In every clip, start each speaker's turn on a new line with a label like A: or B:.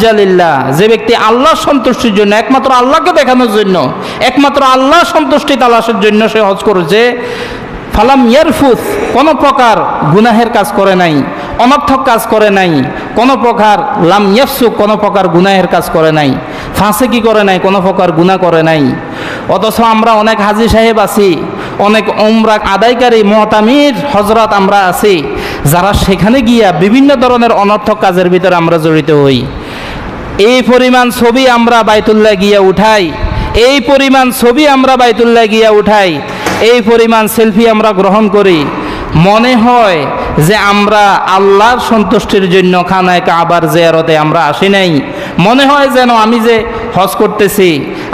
A: হাজ্জালিল্লাহ যে ব্যক্তি আল্লাহ সন্তুষ্টির জন্য, একমাত্র আল্লাহকে দেখানোর জন্য, একমাত্র আল্লাহ সন্তুষ্টি তালাশের জন্য সে হজ করেছে, ফালাম ইয়ারফুস, কোনো প্রকার গুনাহের কাজ করে নাই, অনর্থক কাজ করে নাই, কোনো প্রকার লাম ইয়াফসু, কোনো প্রকার গুনাহের কাজ করে নাই ফাঁসে কি করে নাই, কোনো প্রকার গুনাহ করে নাই। অথচ আমরা অনেক হাজি সাহেব আছি, অনেক ওমরা আদায়কারী মহতামির হজরত আমরা আছি, যারা সেখানে গিয়া বিভিন্ন ধরনের অনর্থক কাজের ভিতরে আমরা জড়িত হই। এই পরিমাণ ছবি আমরা বাইতুল্লাহ গিয়া উঠাই। এই পরিমাণ ছবি আমরা বাইতুল্লাহ গিয়া উঠাই। এই পরিমাণ সেলফি আমরা গ্রহণ করি। মনে হয় যে আমরা আল্লাহর সন্তুষ্টির জন্য খানায় কাবার জেয়ারতে আমরা আসি নাই। মনে হয় যেন আমি যে হজ করতেছি,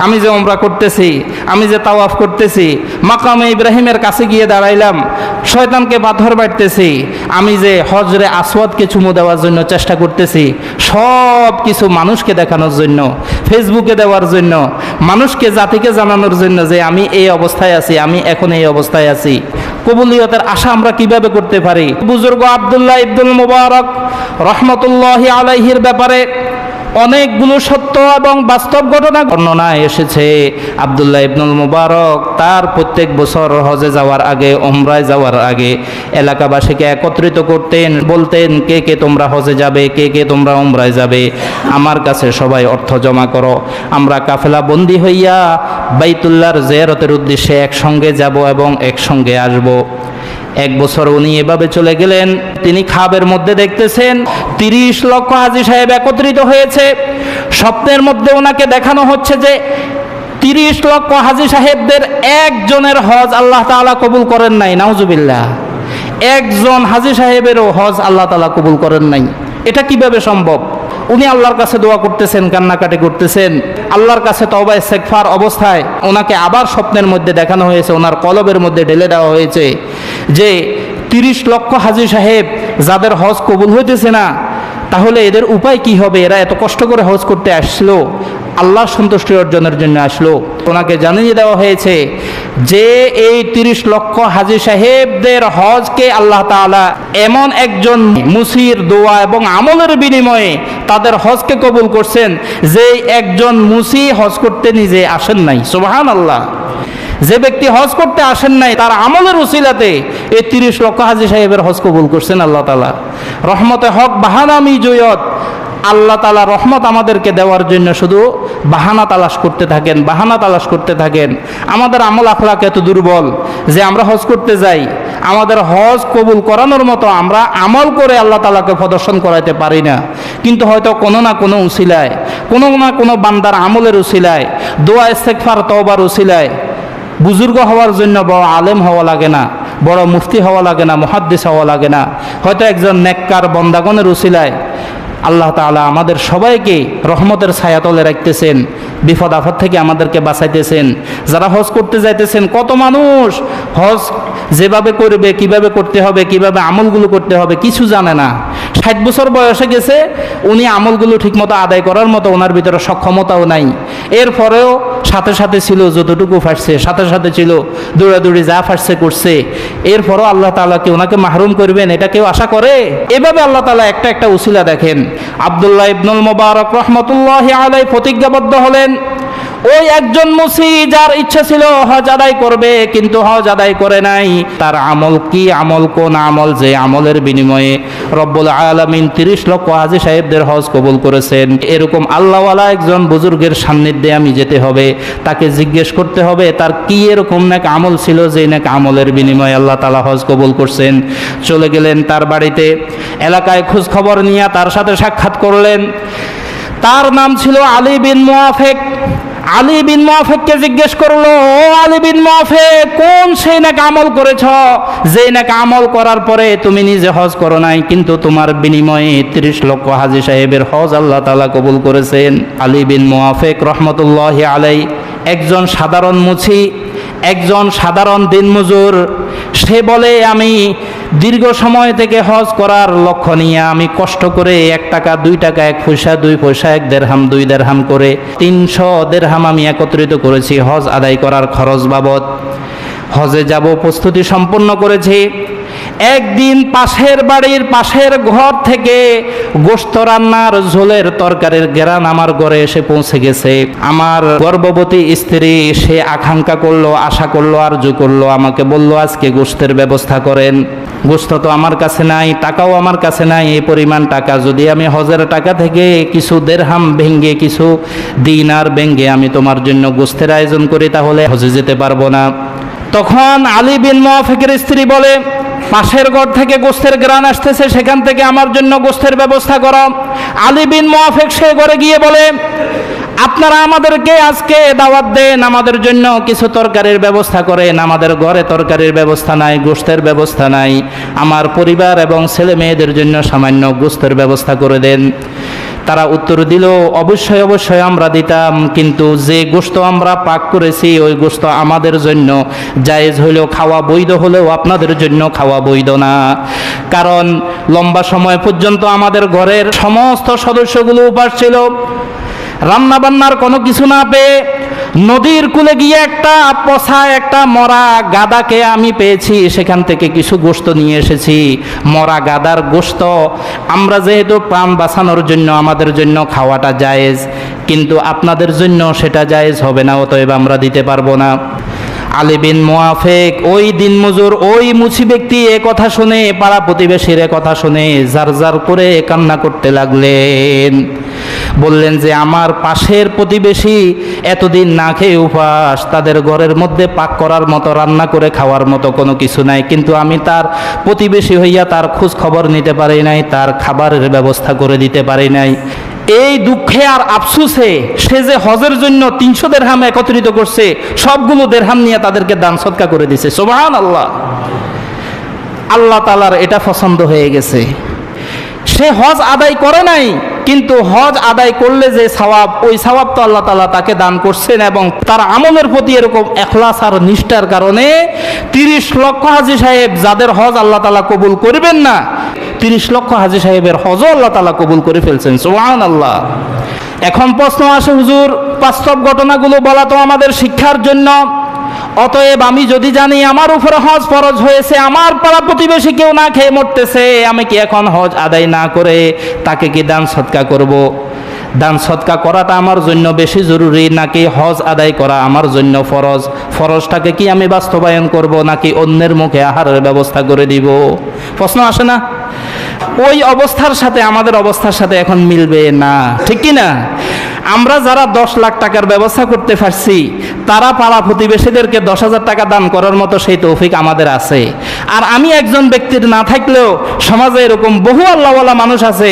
A: আমি যে ওমরা করতেছি, আমি যে তাওয়াফ করতেছি, মাকামে ইব্রাহিমের কাছে গিয়ে দাঁড়াইলাম, শয়তানকে পাথর বাড়তেছি আমি যে হজরে আসওয়াদকে চুমু দেওয়ার জন্য চেষ্টা করতেছি, সব কিছু মানুষকে দেখানোর জন্য, ফেসবুকে দেওয়ার জন্য, মানুষকে, জাতিকে জানানোর জন্য যে আমি এই অবস্থায় আছি, আমি এখন এই অবস্থায় আছি। কবুলিয়তের আশা আমরা কীভাবে করতে পারি? বুজুর্গ আবদুল্লাহ ইবদুল মুবারক রহমতুল্লাহ আলাইহির ব্যাপারে অনেকগুলো সত্য এবং বাস্তব ঘটনা বর্ণনায় এসেছে। আবদুল্লাহ ইবনুল মুবারক তার প্রত্যেক বছর হজে যাওয়ার আগে ওমরায় যাওয়ার আগে এলাকাবাসীকে একত্রিত করতেন, বলতেন, কে কে তোমরা হজে যাবে, কে কে তোমরা ওমরায় যাবে? আমার কাছে সবাই অর্থ জমা করো। আমরা কাফেলা বন্দি হইয়া বাইতুল্লাহর জেরতের উদ্দেশ্যে একসঙ্গে যাব এবং একসঙ্গে আসব। এক বছর উনি এভাবে চলে গেলেন। তিনি খাবের মধ্যে দেখতেছেন তিরিশ লক্ষ হাজি সাহেব একত্রিত হয়েছে। স্বপ্নের মধ্যে ওনাকে দেখানো হচ্ছে যে তিরিশ লক্ষ হাজি সাহেবদের একজনের হজ আল্লাহ তাআলা কবুল করেন নাই, নাউজুবিল্লাহ। একজন হাজি সাহেবেরও হজ আল্লাহ তাআলা কবুল করেন নাই। এটা কীভাবে সম্ভব? উনি আল্লাহর কাছে দোয়া করতেছেন, কান্নাকাটি করতেছেন। আল্লাহর কাছে তবা শেখফার অবস্থায় ওনাকে আবার স্বপ্নের মধ্যে দেখানো হয়েছে, ওনার কলবের মধ্যে ঢেলে দেওয়া হয়েছে যে তিরিশ লক্ষ হাজি সাহেব যাদের হজ কবুল হইতেছে না তাহলে এদের উপায় কি হবে? এরা এত কষ্ট করে হজ করতে আসলো আল্লাহ সন্তুষ্টি অর্জনের জন্য আসলো। ওনাকে জানিয়ে দেওয়া হয়েছে যে, এই তিরিশ লক্ষ হাজি সাহেবদের হজকে আল্লাহ তাআলা এমন একজন মুসির দোয়া এবং আমলের বিনিময়ে তাদের হজকে কবুল করছেন যে, একজন মুসি হজ করতে নিজে আসেন নাই। সুবহান আল্লাহ যে ব্যক্তি হজ করতে আসেন নাই, তার আমলের উসিলাতে এই তিরিশ লক্ষ হাজি সাহেবের হজ কবুল করছেন আল্লাহ তালা রহমতে হক, বাহানামি জয়ত। আল্লাহ তালা রহমত আমাদেরকে দেওয়ার জন্য শুধু বাহানা তালাশ করতে থাকেন, বাহানা তালাশ করতে থাকেন। আমাদের আমল আখলাক এত দুর্বল যে আমরা হজ করতে যাই, আমাদের হজ কবুল করানোর মতো আমরা আমল করে আল্লাহ তালাকে প্রদর্শন করাইতে পারি না। কিন্তু হয়তো কোনো না কোনো উসিলায়, কোনো না কোনো বান্দার আমলের উসিলায়, দোয়া ইস্তেকফার তওবার উসিলায় বুজুর্গ হওয়ার জন্য বড় আলেম হওয়া লাগে না, বড় মুফতি হওয়া লাগে না, মহাদ্দিস হওয়া লাগে না। হয়তো একজন নেককার বন্দাগণের উসিলায় আল্লাহ তাআলা আমাদের সবাইকে রহমতের ছায়াতলে রাখতেছেন, বিপদ আপদ থেকে আমাদেরকে বাঁচাইতেছেন। যারা হজ করতে যাইতেছেন, কত মানুষ হজ যেভাবে করবে, কীভাবে করতে হবে, কীভাবে আমলগুলো করতে হবে, কিছু জানে না। ষাট বছর বয়সে গেছে, উনি আমলগুলো ঠিকমতো আদায় করার মতো ওনার ভিতরে সক্ষমতাও নাই। এরপরেও সাথে সাথে ছিল যতটুকু ফাটছে, সাথে সাথে ছিল দৌড়াদৌড়ি যা ফাটছে করছে। এরপরও আল্লাহ তাআলা কি ওনাকে মাহরুম করবেন, এটা কেউ আশা করে? এভাবে আল্লাহ তাআলা একটা একটা উসিলা দেখেন। আবদুল্লাহ ইবনুল মোবারক রহমতুল্লাহ আলাই প্রতিজ্ঞাবদ্ধ হলেন। ওই একজন মুসি যার ইচ্ছা ছিল হজ আদায় করবে, কিন্তু হজ আদায় করে নাই। তার আমল কি আমল, কোন আমল? যে আমলের বিনিময়ে রব্বুল আলমিন তিরিশ লক্ষ হাজি সাহেবদের হজ কবুল করেছেন। এরকম আল্লাহওয়ালা একজন বুজুর্গের সান্নিধ্যে আমি যেতে হবে, তাকে জিজ্ঞেস করতে হবে, তার কি এরকম নাক আমল ছিল যে নাক আমলের বিনিময়ে আল্লাহ তালা হজ কবুল করছেন? চলে গেলেন তার বাড়িতে, এলাকায় খোঁজ খবর নিয়ে তার সাথে সাক্ষাৎ করলেন। তার নাম ছিল আলী বিন মুআফেক। আলী বিন মুআফেককে জিজ্ঞেস করল, ও আলী বিন মুআফেক কোন সেই নাকি আমল করেছ? যে নাকি আমল করার পরে তুমি নিজে হজ করো নাই, কিন্তু তোমার বিনিময়ে তিরিশ লক্ষ হাজি সাহেবের হজ আল্লাহ তালা কবুল করেছেন। আলী বিন মুআফেক রহমতুল্লাহ আলাই একজন সাধারণ মুছি একজন সাধারণ দিনমজুর, সে বলে, আমি দীর্ঘ সময় থেকে হজ করার লক্ষ্য নিয়ে আমি কষ্ট করে এক টাকা, দুই টাকা, এক পয়সা, দুই পয়সা, এক দেড়হাম, দুই দেড়হাম করে তিনশো দেড়হাম আমি একত্রিত করেছি হজ আদায় করার খরচ বাবদ। হজে যাব, প্রস্তুতি সম্পন্ন করেছি। একদিন পাশের বাড়ির পাশের ঘর থেকে গোস্ত রান্নার ঝোলের তরকারির গেরান আমার ঘরে এসে পৌঁছে গেছে। আমার গর্ভবতী স্ত্রী, সে আকাঙ্ক্ষা করল, আশা করল, আরজু করল, আমাকে বলল, আজকে গোস্তের ব্যবস্থা করেন। গোস্ত তো আমার কাছে নাই, টাকাও আমার কাছে নাই, এই পরিমাণ টাকা। যদি আমি হজের টাকা থেকে কিছু দেড়হাম ভেঙ্গে, কিছু দিন আর ভেঙ্গে আমি তোমার জন্য গোস্তের আয়োজন করি, তাহলে হজে যেতে পারব না। তখন আলী বিন মোয়াফেকের স্ত্রী বলে, পাশের ঘর থেকে গোস্তের গ্রান আসতেছে, সেখান থেকে আমার জন্য গোস্তের ব্যবস্থা করো। আলী বিন মোয়াফেক সে ঘরে গিয়ে বলে আপনারা আমাদেরকে আজকে দাওয়াত দেন, আমাদের জন্য কিছু তরকারির ব্যবস্থা করেন। আমাদের ঘরে তরকারির ব্যবস্থা নাই গোস্তের ব্যবস্থা নাই। আমার পরিবার এবং ছেলে মেয়েদের জন্য সামান্য গোস্তের ব্যবস্থা করে দেন। তারা উত্তর দিল, অবশ্যই অবশ্যই আমরা দিতাম, কিন্তু যে গোস্ত আমরা পাক করেছি, ওই গোস্ত আমাদের জন্য জায়েজ হলেও খাওয়া বৈধ, হলেও আপনাদের জন্য খাওয়া বৈধ না। কারণ লম্বা সময় পর্যন্ত আমাদের ঘরের সমস্ত সদস্যগুলো উপাস ছিল। রান্না বান্নার কোনো কিছু না পেয়ে নদীর কূলে গিয়ে একটা পচা একটা মরা গাদাকে আমি পেয়েছি, সেখান থেকে কিছু গোস্ত নিয়ে এসেছি। মরা গাদার গোস্ত আমরা যেহেতু প্রাণ বাঁচানোর জন্য, আমাদের জন্য খাওয়াটা জায়েজ, কিন্তু আপনাদের জন্য সেটা জায়েজ হবে না, অতএব আমরা দিতে পারব না। আলী বিন মোয়াফেক ওই দিন মজুর, ওই মুছি ব্যক্তি এ কথা শুনে, পাড়া প্রতিবেশীর এ কথা শুনে জার জার করে কান্না করতে লাগলেন। বললেন যে, আমার পাশের প্রতিবেশী এতদিন না খেয়ে উপাস, তাদের ঘরের মধ্যে পাক করার মতো, রান্না করে খাওয়ার মতো কোনো কিছু নাই। কিন্তু আমি তার প্রতিবেশী হইয়া তার খোঁজ খবর নিতে পারি নাই, তার খাবারের ব্যবস্থা করে দিতে পারি নাই। এই দুঃখে আর আফসুসে সে যে হজের জন্য তিনশো দেড়হাম একত্রিত করছে, সবগুলো দেড়হাম নিয়ে তাদেরকে দান সৎকা করে দিছে। সোবাহান আল্লাহ আল্লাহ তালার এটা পছন্দ হয়ে গেছে। সে হজ আদায় করে নাই কিন্তু হজ আদায় করলে যে সওয়াব, ওই সওয়াব তো আল্লাহ তালা তাকে দান করছেন এবং তার আমলের প্রতি এরকম এখলাস আর নিষ্ঠার কারণে তিরিশ লক্ষ হাজি সাহেব যাদের হজ আল্লাহ তালা কবুল করবেন না, তিরিশ লক্ষ হাজি সাহেবের হজও আল্লাহ তালা কবুল করে ফেলছেন সোহান আল্লাহ এখন প্রশ্ন আসে, হুজুর, বাস্তব ঘটনাগুলো বলা তো আমাদের শিক্ষার জন্য অতএব আমি যদি জানি আমার উপরে হজ ফরজ হয়েছে, আমার পাড়া প্রতিবেশী কেউ না খেয়ে মরতেছে, আমি কি এখন হজ আদায় না করে তাকে কি দান সৎকা করব। দান সৎকা করাটা আমার জন্য বেশি জরুরি, নাকি হজ আদায় করা আমার জন্য ফরজ? ফরজটাকে কি আমি বাস্তবায়ন করব, নাকি অন্যের মুখে আহারের ব্যবস্থা করে দিব? প্রশ্ন আসে না? ওই অবস্থার সাথে আমাদের অবস্থার সাথে এখন মিলবে না। ঠিক কি না আমরা যারা দশ লাখ টাকার ব্যবস্থা করতে পারছি তারা পাড়া প্রতিবেশীদেরকে দশ হাজার টাকা দান করার মতো সেই তৌফিক আমাদের আছে। আর আমি একজন ব্যক্তির না থাকলেও সমাজে এরকম বহু আল্লাহওয়ালা মানুষ আছে,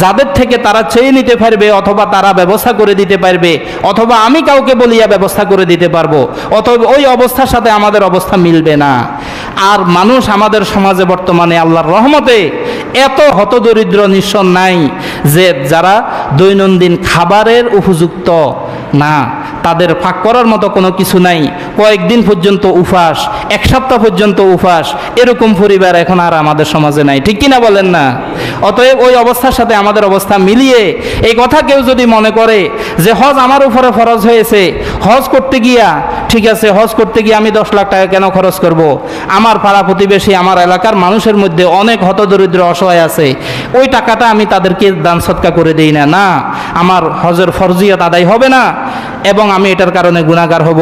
A: যাদের থেকে তারা চেয়ে নিতে পারবে অথবা তারা ব্যবস্থা করে দিতে পারবে, অথবা আমি কাউকে বলিয়া ব্যবস্থা করে দিতে পারব, অথবা ওই অবস্থার সাথে আমাদের অবস্থা মিলবে না। আর মানুষ আমাদের সমাজে বর্তমানে আল্লাহর রহমতে এত হতদরিদ্র নিঃস্ব নাই যে যারা দৈনন্দিন খাবারের উপযুক্ত না। তাদের ফাঁক করার মতো কোনো কিছু নাই। কয়েকদিন পর্যন্ত উপাস এক সপ্তাহ পর্যন্ত উপাস এরকম পরিবার এখন আর আমাদের সমাজে নাই। ঠিক কিনা বলেন না? অতএব ওই অবস্থার সাথে আমাদের অবস্থা মিলিয়ে এই কথা কেউ যদি মনে করে যে হজ আমার উপরে ফরজ হয়েছে, হজ করতে গিয়া, ঠিক আছে, হজ করতে গিয়ে আমি দশ লাখ টাকা কেন খরচ করব। আমার পাড়া প্রতিবেশী, আমার এলাকার মানুষের মধ্যে অনেক হতদরিদ্র, অসহায় আছে। ওই টাকাটা আমি তাদেরকে দান সৎকা করে দেই না। না, আমার হজের ফরজিয়াত আদায় হবে না এবং আমি এটার কারণে গুণাগার হব।